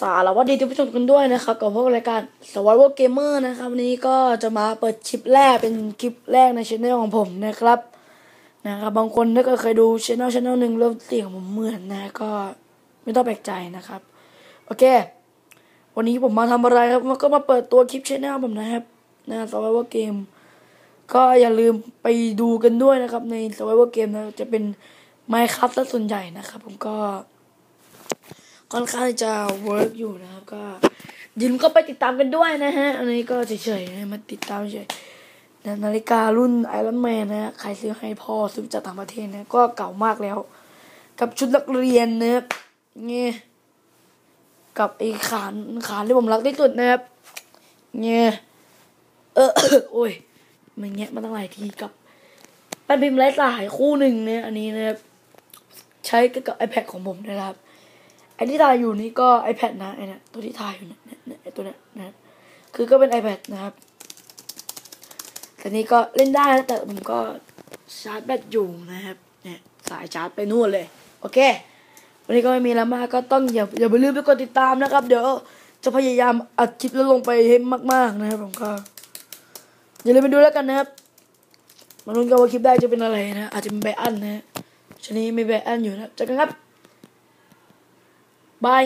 สารวัตรดีที่ผู้ชมกันด้วยนะครับกับพวกรายการ Survival Gamer นะครับวันนี้ก็จะมาเปิดคลิปแรกเป็นคลิปแรกในช่องของผมนะครับนะครับบางคนถ้าเกิดเคยดูช่องช่องหนึ่งเริ่มเสียงผมเหมือนนะก็ไม่ต้องแปลกใจนะครับ โอเค วันนี้ผมมาทำอะไรครับก็มาเปิดตัวคลิปช่องผมนะครับนะ Survival Game ก็อย่าลืมไปดูกันด้วยนะครับใน Survival Game นะจะเป็น Minecraft ซะส่วนใหญ่นะครับ ผมก็ ค่อนข้างจะเวิร์กอยู่นะครับ ก็ยินก็ไปติดตามกันด้วยนะฮะ อันนี้ก็เฉยๆนะมาติดตามเฉยนาฬิการุ่นไอรอนแมนนะใครซื้อให้พ่อซื้อจากต่างประเทศนะ ก็เก่ามากแล้ว กับชุดนักเรียนนะครับเนี่ยกับไอ้ขานขานที่ผมรักที่สุดนะครับเนี่ยเออโอ้ยมันแงะมาตั้งหลายทีกับแป้นพิมพ์ไร้สายคู่หนึ่งเนี่ยอันนี้นะครับใช้กับ iPad ของผมนะครับ ไอ้ที่ถ่ายอยู่นี่ก็ iPad นะไอ้เนี่ยตัวที่ถ่ายอยู่เนี่ยเนี่ยไอ้ตัวเนี้ยนะคือก็เป็น iPad นะครับแต่นี้ก็เล่นได้นะแต่ผมก็ชาร์จแบตอยู่นะครับเนี่ยสายชาร์จไปนู่นเลย โอเค วันนี้ก็ไม่มีแล้วมากก็ต้องอย่าอย่าไปลืมไปกดติดตามนะครับ เดี๋ยวจะพยายามอัดคลิปแล้วลงไปให้มาก ๆนะครับผมก็อย่าลืมไปดูแล้วกันนะครับมาลุ้นกันว่าคลิปแรกจะเป็นอะไรนะ อาจจะเป็นไบอันนะชนี้มีไบอันอยู่นะเจอกันครับ บาย